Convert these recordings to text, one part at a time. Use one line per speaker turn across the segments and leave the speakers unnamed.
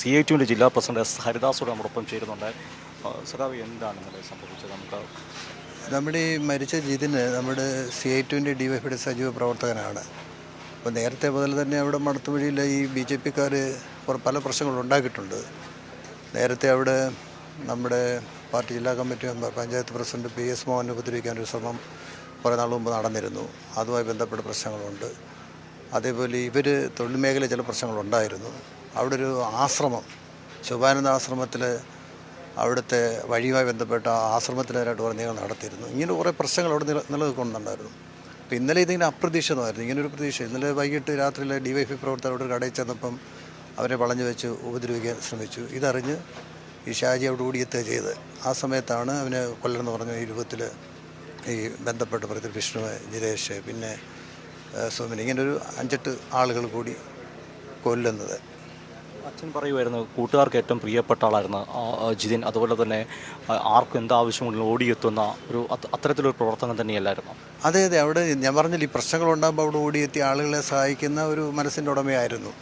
C I ടിയുടെ ജില്ലാ president S ഹരിദാസോട് നമ്മോടൊപ്പം ചേരുന്നുണ്ട്. സഖാവ് എന്താണ് ഇന്നലെ സംഭവിച്ചത്? നമുക്ക്
നമ്മുടെ ഈ മരിച്ച ജിതിന് നമ്മുടെ സി ഐ ടിന്റെ ഡി വൈ എഫിയുടെ സജീവ പ്രവർത്തകനാണ്. അപ്പോൾ നേരത്തെ മുതൽ തന്നെ അവിടെ മടത്തുവഴിയിൽ ഈ ബി ജെ പിക്കാർ പല പ്രശ്നങ്ങളും ഉണ്ടാക്കിയിട്ടുണ്ട്. നേരത്തെ അവിടെ നമ്മുടെ പാർട്ടി ജില്ലാ committee member panchayat president P S Mohan ഉപദ്രവിക്കാനൊരു ശ്രമം കുറേ നാൾ മുമ്പ് നടന്നിരുന്നു. അതുമായി ബന്ധപ്പെട്ട പ്രശ്നങ്ങളുണ്ട്. അതേപോലെ ഇവർ തൊഴിൽ മേഖലയിൽ ചില പ്രശ്നങ്ങളുണ്ടായിരുന്നു. അവിടെ ഒരു ആശ്രമം ശുഭാനന്ദ ആശ്രമത്തിൽ അവിടുത്തെ വഴിയുമായി ബന്ധപ്പെട്ട ആശ്രമത്തിനെതിരായിട്ട് കുറേ നീങ്ങൾ നടത്തിയിരുന്നു. ഇങ്ങനെ കുറേ പ്രശ്നങ്ങൾ അവിടെ നില നിലനിൽക്കുന്നുണ്ടായിരുന്നു. അപ്പോൾ ഇന്നലെ ഇതിങ്ങനെ അപ്രതീക്ഷിതമായിരുന്നു. ഇങ്ങനെ ഒരു പ്രതീക്ഷ. ഇന്നലെ വൈകിട്ട് രാത്രിയിൽ ഡി വൈ പി പ്രവർത്തകർ അവിടെ കടയിൽ ചെന്നപ്പം അവരെ വളഞ്ഞു വെച്ച് ഉപദ്രവിക്കാൻ ശ്രമിച്ചു. ഇതറിഞ്ഞ് ഈ ഷാജി അവിടെ ഓടിയെത്തുക ചെയ്ത് ആ സമയത്താണ് അവന് കൊല്ലെന്ന് പറഞ്ഞ ഈ രൂപത്തിൽ ഈ ബന്ധപ്പെട്ട പ്രതി വിഷ്ണു ജിതേഷ് പിന്നെ സോമിനി ഇങ്ങനൊരു അഞ്ചെട്ട് ആളുകൾ കൂടി കൊല്ലുന്നത്.
അച്ഛൻ പറയുമായിരുന്നു കൂട്ടുകാർക്ക് ഏറ്റവും പ്രിയപ്പെട്ട ആളായിരുന്നു ജിതിൻ. അതുപോലെ തന്നെ ആർക്കും എന്താവശ്യമുണ്ടെങ്കിലും ഓടിയെത്തുന്ന ഒരു അത് അത്തരത്തിലൊരു പ്രവർത്തനം തന്നെയല്ലായിരുന്നു?
അതെ അതെ. അവിടെ ഞാൻ പറഞ്ഞില്ല ഈ പ്രശ്നങ്ങൾ ഉണ്ടാകുമ്പോൾ അവിടെ ഓടിയെത്തി ആളുകളെ സഹായിക്കുന്ന ഒരു മനസ്സിന്റെ ഉടമയായിരുന്നു.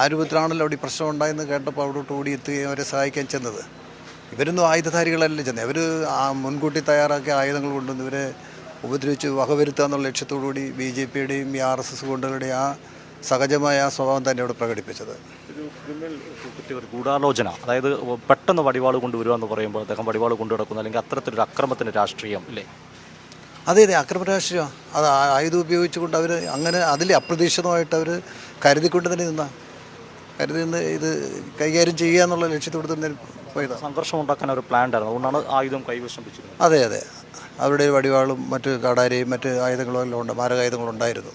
ആ രൂപത്തിലാണല്ലോ അവിടെ ഈ പ്രശ്നം ഉണ്ടായെന്ന് കേട്ടപ്പോൾ അവിടോട്ട് ഓടിയെത്തുകയും അവരെ സഹായിക്കാൻ ചെന്നത്. ഇവരൊന്നും ആയുധധാരികളല്ല ചെന്നത്. അവർ മുൻകൂട്ടി തയ്യാറാക്കിയ ആയുധങ്ങൾ കൊണ്ടുവന്ന് ഇവരെ ഉപദ്രവിച്ച് വകവരുത്തുക എന്നുള്ള ലക്ഷ്യത്തോടുകൂടി ബി ജെ പിയുടെയും ഈ ആർ എസ് എസ് ഗുണ്ടകളുടെയും ആ സഹജമായ ആ സ്വഭാവം തന്നെ അവിടെ പ്രകടിപ്പിച്ചത്.
ഗൂഢാലോചന അതായത് പെട്ടെന്ന് വടിവാൾ കൊണ്ടുവരിക എന്ന് പറയുമ്പോൾ അദ്ദേഹം വടിവാൾ കൊണ്ടു നടക്കുന്ന അല്ലെങ്കിൽ അത്തരത്തിലൊരു അക്രമത്തിന് രാഷ്ട്രീയം അല്ലേ
അതെ അതെ അക്രമ രാഷ്ട്രീയം. അത് ആയുധം ഉപയോഗിച്ചുകൊണ്ട് അവർ അങ്ങനെ അതിൽ അപ്രതീക്ഷിതമായിട്ട് അവർ കരുതിക്കൊണ്ട് തന്നെ നിന്ന. കരുതി നിന്ന് ഇത് കൈകാര്യം ചെയ്യുക എന്നുള്ള ലക്ഷ്യത്തോട് തന്നെ പോയത്.
സംഘർഷം ഉണ്ടാക്കാൻ ഒരു പ്ലാൻ ഉണ്ടായിരുന്നു. അതുകൊണ്ടാണ് ആയുധം കൈവശം വെച്ചിരുന്നത്
അതെ അതെ. അവരുടെ വടിവാളും മറ്റ് കാടാരയും മറ്റ് ആയുധങ്ങളും എല്ലാം ഉണ്ട് മാരകായുധങ്ങളും ഉണ്ടായിരുന്നു.